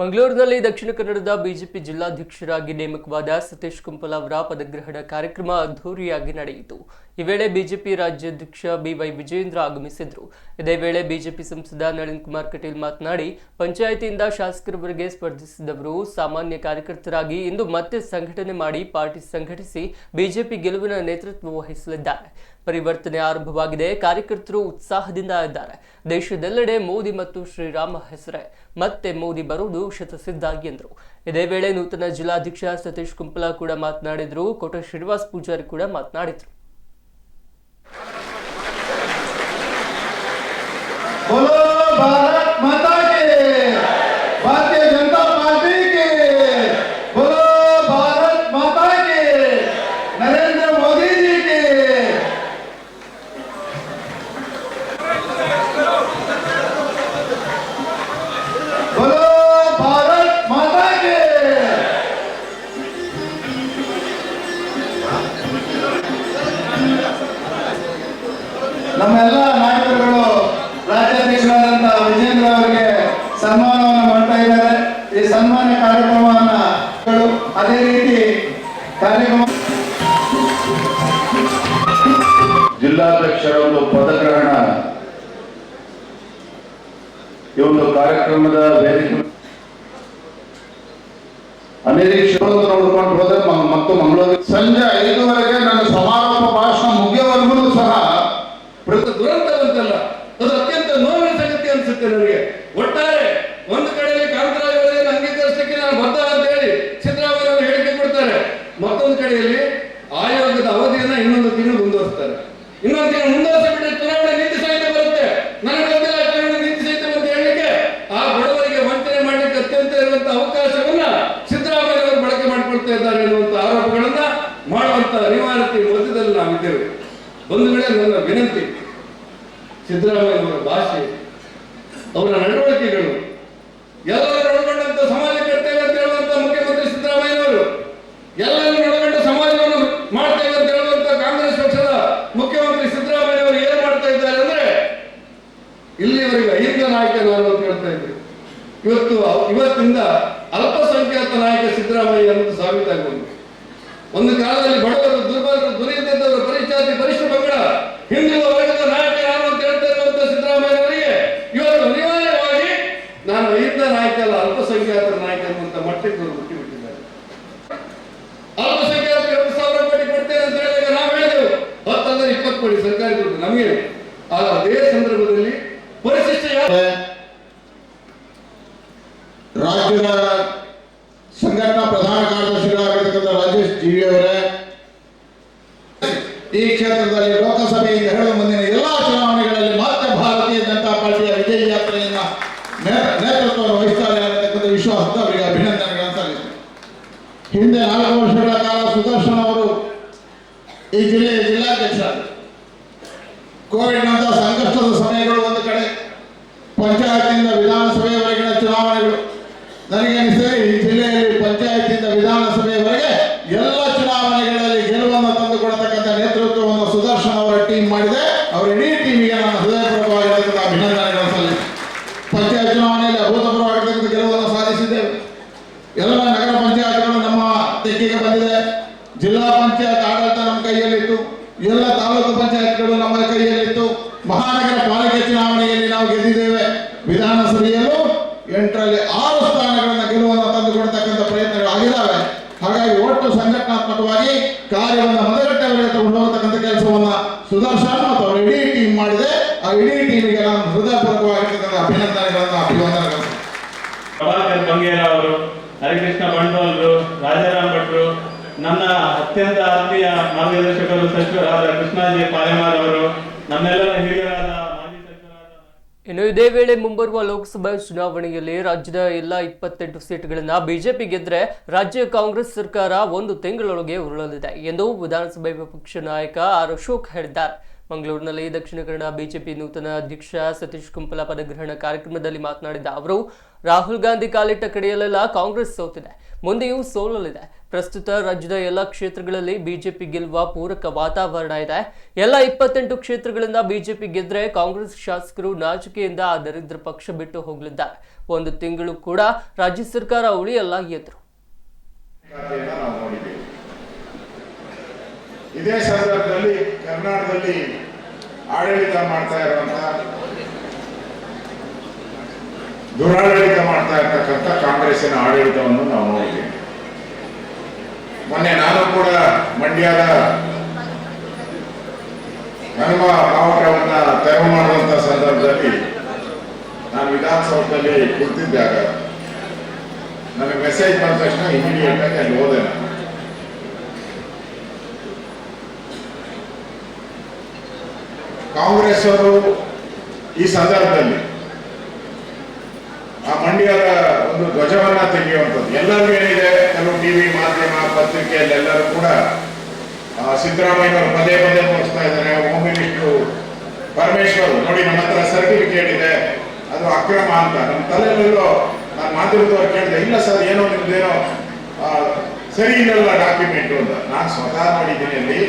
ಮಂಗಳೂರಿನಲ್ಲಿ ದಕ್ಷಿಣ ಕನ್ನಡದ ಬಿಜೆಪಿ ಜಿಲ್ಲಾಧ್ಯಕ್ಷರಾಗಿ ನೇಮಕವಾದ ಸತೀಶ್ ಕುಂಪಲ ಅವರ ಪದಗ್ರಹಣ ಕಾರ್ಯಕ್ರಮ ಅದ್ಧೂರಿಯಾಗಿ ನಡೆಯಿತು. ಈ ವೇಳೆ ಬಿಜೆಪಿ ರಾಜ್ಯಾಧ್ಯಕ್ಷ ಬಿವೈ ವಿಜಯೇಂದ್ರ ಆಗಮಿಸಿದ್ರು. ಇದೇ ವೇಳೆ ಬಿಜೆಪಿ ಸಂಸದ ನಳಿನ್ ಕುಮಾರ್ ಕಟೀಲ್ ಮಾತನಾಡಿ, ಪಂಚಾಯಿತಿಯಿಂದ ಶಾಸಕರವರೆಗೆ ಸ್ಪರ್ಧಿಸಿದವರು ಸಾಮಾನ್ಯ ಕಾರ್ಯಕರ್ತರಾಗಿ ಇಂದು ಮತ್ತೆ ಸಂಘಟನೆ ಮಾಡಿ ಪಾರ್ಟಿ ಸಂಘಟಿಸಿ ಬಿಜೆಪಿ ಗೆಲುವಿನ ನೇತೃತ್ವ ವಹಿಸಲಿದ್ದಾರೆ. ಪರಿವರ್ತನೆ ಆರಂಭವಾಗಿದೆ. ಕಾರ್ಯಕರ್ತರು ಉತ್ಸಾಹದಿಂದ ಇದ್ದಾರೆ. ದೇಶದೆಲ್ಲೆಡೆ ಮೋದಿ ಮತ್ತು ಶ್ರೀರಾಮ ಹೆಸರೇ. ಮತ್ತೆ ಮೋದಿ ಬರುವುದು ಶತಸಿದ್ಧ ಎಂದರು. ಇದೇ ವೇಳೆ ನೂತನ ಜಿಲ್ಲಾಧ್ಯಕ್ಷ ಸತೀಶ್ ಕುಂಪಲ ಕೂಡ ಮಾತನಾಡಿದರು. ಕೋಟ ಶ್ರೀನಿವಾಸ್ ಪೂಜಾರಿ ಕೂಡ ಮಾತನಾಡಿದರು. बोलो ನಮ್ಮೆಲ್ಲ ನಾಯಕರುಗಳು ರಾಜ್ಯಾಧ್ಯಕ್ಷರಾದಂತಹ ವಿಜೇಂದ್ರ ಅವರಿಗೆ ಸನ್ಮಾನವನ್ನು ಮಾಡ್ತಾ ಇದ್ದಾರೆ. ಈ ಸನ್ಮಾನ ಕಾರ್ಯಕ್ರಮವನ್ನ ಅದೇ ರೀತಿ ಕಾರ್ಯಕ್ರಮ ಜಿಲ್ಲಾಧ್ಯಕ್ಷರ ಒಂದು ಪದಗ್ರಹಣ. ಈ ಒಂದು ಕಾರ್ಯಕ್ರಮದ ವೇದಿಕೆ ಅನಿರೀಕ್ಷಿತ ನೋಡ್ಕೊಂಡು ಹೋದ್ರೆ ಮತ್ತು ಮಂಗಳೂರು ಸಂಜೆ ಐದುವರೆಗೆ ನನ್ನ ಸಮಾರೋಪ ಭಾಷಣ ಮುಗಿಯವರೆಗೂ ಸಹ ದುರಂತವಂತಲ್ಲ. ಅದು ಅತ್ಯಂತ ನೋವಿನ ಸಂಗತಿ ಅನ್ಸುತ್ತೆ ನನಗೆ. ಒಟ್ಟಾರೆ ಒಂದು ಕಡೆಯಲ್ಲಿ ಕಾಂತರಾಜ್ ಅಂಗೀಕರಿಸಲಿಕ್ಕೆ ನಾನು ಬದ್ಧ ಅಂತ ಹೇಳಿ ಸಿದ್ದರಾಮಯ್ಯ ಅವರು ಹೇಳಿಕೆ ಕೊಡ್ತಾರೆ. ಮತ್ತೊಂದು ಕಡೆಯಲ್ಲಿ ಆಯೋಗದ ಅವಧಿಯನ್ನ ಇನ್ನೊಂದು ತಿಂಗಳು ಮುಂದುವರಿಸ್ತಾರೆ. ಇನ್ನೊಂದು ತಿಂಗಳು ಮುಂದುವರಿಸಿ ಬಿಟ್ಟರೆ ಚುನಾವಣೆ ನೀತಿ ಸಹಿತ ಬರುತ್ತೆ. ನನಗೆ ಗೊತ್ತಿಲ್ಲ ಚುನಾವಣೆ ನೀತಿ ಸಹಿತ ಅಂತ ಹೇಳಲಿಕ್ಕೆ. ಆ ಬಡವರಿಗೆ ವಂಚನೆ ಮಾಡಲಿಕ್ಕೆ ಅತ್ಯಂತ ಇರುವಂತಹ ಅವಕಾಶವನ್ನ ಸಿದ್ದರಾಮಯ್ಯ ಅವರು ಬಳಕೆ ಮಾಡಿಕೊಳ್ತಾ ಇದ್ದಾರೆ ಎನ್ನುವಂತ ಆರೋಪಗಳನ್ನ ಮಾಡುವಂತ ಅನಿವಾರ್ಯತೆ ಮಧ್ಯದಲ್ಲಿ ನಾವಿದ್ದೇವೆ. ಬಂಧುಗಳೇ ನನ್ನ ವಿನಂತಿ ಸಿದ್ದರಾಮಯ್ಯನವರ ಭಾಷೆ, ಅವರ ನಡವಳಿಕೆಗಳು ಎಲ್ಲರೂ ಒಳಗೊಂಡಂತ ಸಮಾಜ ಕರ್ತೇವೆ ಅಂತ ಹೇಳುವಂತ ಮುಖ್ಯಮಂತ್ರಿ ಸಿದ್ದರಾಮಯ್ಯನವರು ಎಲ್ಲರೂ ಒಳಗೊಂಡ ಸಮಾಜವನ್ನು ಮಾಡ್ತೇವೆ ಅಂತ ಹೇಳುವಂತ ಕಾಂಗ್ರೆಸ್ ಪಕ್ಷದ ಮುಖ್ಯಮಂತ್ರಿ ಸಿದ್ದರಾಮಯ್ಯನವರು ಏನ್ ಮಾಡ್ತಾ ಇದ್ದಾರೆ ಅಂದ್ರೆ, ಇಲ್ಲಿವರೆಗೆ ಐದ ನಾಯಕ ನಾನು ಅಂತ ಹೇಳ್ತಾ ಇದ್ದೆ. ಇವತ್ತು ಇವತ್ತಿಂದ ಅಲ್ಪಸಂಖ್ಯಾತ ನಾಯಕ ಸಿದ್ದರಾಮಯ್ಯ ಅನ್ನೋದು ಸಾಬೀತಾಗಿ ಒಂದು ಕಾಲದಲ್ಲಿ ಬಡವರು ದುರ್ಬಲರು ದುರಿತದವರು ಪರಿಚಾತಿ ಪರಿಷ್ಠ ಪಂಗಡ ಹಿಂದುಳಿದ ವರ್ಗದ ನಾಯಕ ಯಾರು ಅಂತ ಹೇಳ್ತಾ ಇರುವಂತ ಸಿದ್ದರಾಮಯ್ಯನವರಿಗೆ ಇವತ್ತು ಅನಿವಾರ್ಯವಾಗಿ ನಾನು ಐದ ನಾಯಕ ಅಲ್ಲ, ಅಲ್ಪಸಂಖ್ಯಾತರ ನಾಯಕ ಅನ್ನುವಂತ ಮಟ್ಟಕ್ಕೆ ಅವರು ಹುಟ್ಟಿ ಬಿಟ್ಟಿದ್ದಾರೆ. ಅಲ್ಪಸಂಖ್ಯಾತರು ಸಾವಿರ ಕೋಟಿ ಕೊಡ್ತೇನೆ ಅಂತ ಹೇಳಿದಾಗ ನಾವು ಹೇಳಿದೆವು. ಹತ್ತಂದ್ರೆ ಇಪ್ಪತ್ತು ಕೋಟಿ ಸರ್ಕಾರಿ ದುಡ್ಡು ನಮಗೆ. ಆಗ ಅದೇ ಸಂದರ್ಭದಲ್ಲಿ ಪರಿಶಿಷ್ಟ ರಾಜ್ಯದ ಸಂಘಟನಾ ಪ್ರಧಾನ ಕಾರ್ಯದರ್ಶಿಗಳಾಗಿರ್ತಕ್ಕಂಥ ರಾಜೇಶ್ ಜಿವಿ ಅವರೇ ವಿಶ್ವಾಸದ ಅವರಿಗೆ ಅಭಿನಂದನೆಗಳನ್ನು ಹಿಂದೆ ನಾಲ್ಕು ವರ್ಷಗಳ ಕಾಲ ಸುದರ್ಶನ್ ಅವರು ಈ ಜಿಲ್ಲೆಯ ಜಿಲ್ಲಾಧ್ಯಕ್ಷ. ಕೋವಿಡ್ ನಂತರ ಸಂಕಷ್ಟದ ಸಮಯಗಳು ಒಂದು ಕಡೆ. ಪಂಚಾಯತಿಂದ ವಿಧಾನಸಭೆಯವರೆಗಿನ ಚುನಾವಣೆಗಳು. ನನಗೆ ಅನಿಸಿದೆ ಈ ಜಿಲ್ಲೆಯಲ್ಲಿ ಪಂಚಾಯತಿಯಿಂದ ವಿಧಾನಸಭೆಯವರೆಗೆ ಎಲ್ಲ ಚುನಾವಣೆಗಳಲ್ಲಿ ಗೆಲುವನ್ನು ತಂದುಕೊಡತಕ್ಕಂಥ ನೇತೃತ್ವವನ್ನು ಸುದರ್ಶನ್ ಅವರ ಟೀಮ್ ಮಾಡಿದೆ. ಅವರು ಇಡೀ ಟೀಮಿಗೆ ನಾನು ಹೃದಯಪೂರ್ವಕವಾಗಿರತಕ್ಕಂಥ ಅಭಿನಂದನೆಗಳನ್ನು ಸಲ್ಲಿಸಿ ಪಂಚಾಯತ್ ಚುನಾವಣೆಯಲ್ಲಿ ಅಭೂತಪೂರ್ವವಾಗಿರ್ತಕ್ಕಂಥ ಗೆಲುವನ್ನು ಸಾಧಿಸಿದ್ದೇವೆ ಎಲ್ಲ ನಗರ ಪಂಚಾಯತ್ಗಳು ನಮ್ಮ ತೆಕ್ಕೆಗೆ ಬಂದಿದೆ ಜಿಲ್ಲಾ ಪಂಚಾಯತ್ ಆಡಳಿತ ನಮ್ಮ ಕೈಯಲ್ಲಿತ್ತು. ಎಲ್ಲ ತಾಲೂಕು ಪಂಚಾಯತ್ಗಳು ನಮ್ಮ ಕೈಯಲ್ಲಿತ್ತು. ಮಹಾನಗರ ಪಾಲಿಕೆ ಚುನಾವಣೆಯಲ್ಲಿ ನಾವು ಗೆದ್ದಿದ್ದೇವೆ. ವಿಧಾನಸಭೆಯಲ್ಲೂ ಎಂಟರಲ್ಲಿ ಆರು ಸ್ಥಾನಗಳನ್ನು ಗೆಲುವನ್ನು ತಂದುಕೊಡ್ತಕ್ಕಂಥ ಪ್ರಯತ್ನಗಳು ಆಗಿದ್ದಾವೆ ಹಾಗಾಗಿ ಒಟ್ಟು ಸಂಘಟನಾತ್ಮಕವಾಗಿ ಕಾರ್ಯವನ್ನು ಮತಗಟ್ಟೆಯವರೆಗೆ ತಗೊಂಡು ಹೋಗತಕ್ಕಂಥ ಕೆಲಸವನ್ನ ಸುದರ್ಶನ್ ಮತ್ತು ಅವರ ಇಡೀ ಟೀಮ್ ಮಾಡಿದೆ. ಆ ಇಡೀ ಟೀಮಿಗೆ ನಾನು ಹೃದಯಪೂರ್ವಕವಾಗಿರ್ತಕ್ಕಂಥ ಅಭಿನಂದನೆಗಳನ್ನು ಅಭಿವಂದನೆಗಳನ್ನು ಬಂಗೇರ ಅವರು ಹರಿಕೃಷ್ಣ ಬಂಡೋಲ್ರು, ರಾಜಾರಾಮ್ ಭಟ್ರು ನನ್ನ ಅತ್ಯಂತ ಆತ್ಮೀಯ ಮಾರ್ಗದರ್ಶಕರು ಸಚಿವರಾದ ಕೃಷ್ಣಾಜಿ ಪಾಲೆಮಾರ್ ಅವರು, ನಮ್ಮೆಲ್ಲರ ಹಿರಿಯರಾದ ಇನ್ನು ಇದೇ ವೇಳೆ ಮುಂಬರುವ ಲೋಕಸಭಾ ಚುನಾವಣೆಯಲ್ಲಿ ರಾಜ್ಯದ ಎಲ್ಲ ಇಪ್ಪತ್ತೆಂಟು ಸೀಟ್ಗಳನ್ನ ಬಿಜೆಪಿ ಗೆದ್ರೆ ರಾಜ್ಯ ಕಾಂಗ್ರೆಸ್ ಸರ್ಕಾರ ಒಂದು ತಿಂಗಳೊಳಗೆ ಉರುಳಲಿದೆ ಎಂದು ವಿಧಾನಸಭೆ ವಿಪಕ್ಷ ನಾಯಕ ಆರ್ ಅಶೋಕ್ ಹೇಳಿದ್ದಾರೆ. ಮಂಗಳೂರಿನಲ್ಲಿ ದಕ್ಷಿಣ ಕನ್ನಡ ಬಿಜೆಪಿ ನೂತನ ಅಧ್ಯಕ್ಷ ಸತೀಶ್ ಕುಂಪಲ ಪದಗ್ರಹಣ ಕಾರ್ಯಕ್ರಮದಲ್ಲಿ ಮಾತನಾಡಿದ ಅವರು ರಾಹುಲ್ ಗಾಂಧಿ ಕಾಲಿಟ್ಟ ಕಡೆಯಲ್ಲೆಲ್ಲ ಕಾಂಗ್ರೆಸ್ ಸೋತಿದೆ. ಮುಂದೆಯೂ ಸೋಲಲಿದೆ. ಪ್ರಸ್ತುತ ರಾಜ್ಯದ ಎಲ್ಲ ಕ್ಷೇತ್ರಗಳಲ್ಲಿ ಬಿಜೆಪಿ ಗೆಲ್ಲುವ ಪೂರಕ ವಾತಾವರಣ ಇದೆ. ಎಲ್ಲ ಇಪ್ಪತ್ತೆಂಟು ಕ್ಷೇತ್ರಗಳಿಂದ ಬಿಜೆಪಿ ಗೆದ್ರೆ ಕಾಂಗ್ರೆಸ್ ಶಾಸಕರು ನಾಚಿಕೆಯಿಂದ ಆ ದರಿದ್ರ ಪಕ್ಷ ಬಿಟ್ಟು ಹೋಗಲಿದ್ದಾರೆ. ಒಂದು ತಿಂಗಳು ಕೂಡ ರಾಜ್ಯ ಸರ್ಕಾರ ಉಳಿಯಲ್ಲ ಎಂದರು. ಇದೇ ಸಂದರ್ಭದಲ್ಲಿ ಕರ್ನಾಟಕದಲ್ಲಿ ಆಡಳಿತ ಮಾಡ್ತಾ ಇರುವಂತಹ ದುರಾಡಳಿತ ಮಾಡ್ತಾ ಇರ್ತಕ್ಕಂಥ ಕಾಂಗ್ರೆಸ್ಸಿನ ಆಡಳಿತವನ್ನು ನಾವು ನೋಡಿದ್ದೇವೆ. ಮೊನ್ನೆ ನಾನು ಕೂಡ ಮಂಡ್ಯದ ಹನುಮ ಬಾವುಟವನ್ನ ತೆರವು ಮಾಡುವಂತ ಸಂದರ್ಭದಲ್ಲಿ ನಾನು ವಿಧಾನಸೌಧದಲ್ಲಿ ಕುಳಿತಿದ್ದಾಗ ನನಗೆ ಮೆಸೇಜ್ ಬಂದ ತಕ್ಷಣ ಇಮಿಡಿಯೇಟ್ ಆಗಿ ಅಲ್ಲಿ ಹೋದೆ ಕಾಂಗ್ರೆಸ್ ಅವರು ಈ ಸಂದರ್ಭದಲ್ಲಿ ಮಂಡ್ಯದ ಒಂದು ಧ್ವಜವನ್ನ ತೆಗೆಯುವಂಥದ್ದು. ಎಲ್ಲರಿಗೂ ಏನಿದೆ? ಕೆಲವು ಟಿವಿ ಮಾಧ್ಯಮ ಪತ್ರಿಕೆಯಲ್ಲಿ ಎಲ್ಲರೂ ಕೂಡ ಆ, ಸಿದ್ದರಾಮಯ್ಯನವರು ಪದೇ ಪದೇ ತೋರಿಸ್ತಾ ಇದ್ದಾರೆ. ಹೋಮ್ ಮಿನಿಸ್ಟ್ರು ಪರಮೇಶ್ವರ್ ನೋಡಿ ನನ್ನ ಹತ್ರ ಸರ್ಟಿಫಿಕೇಟ್ ಇದೆ ಅದು ಅಕ್ರಮ ಅಂತ. ನಮ್ಮ ತಲೆಯಲ್ಲೂ ನಾನು ಮಾಧ್ಯಮದವ್ರು ಕೇಳಿದೆ ಇಲ್ಲ ಸರ್ ಏನೋ ನಿಮ್ದೇನೋ ಸರಿ ಇಲ್ಲ ಡಾಕ್ಯುಮೆಂಟ್ ಅಂತ. ನಾನು ಸ್ವತಃ ನೋಡಿದ್ದೀನಿ ಅಲ್ಲಿ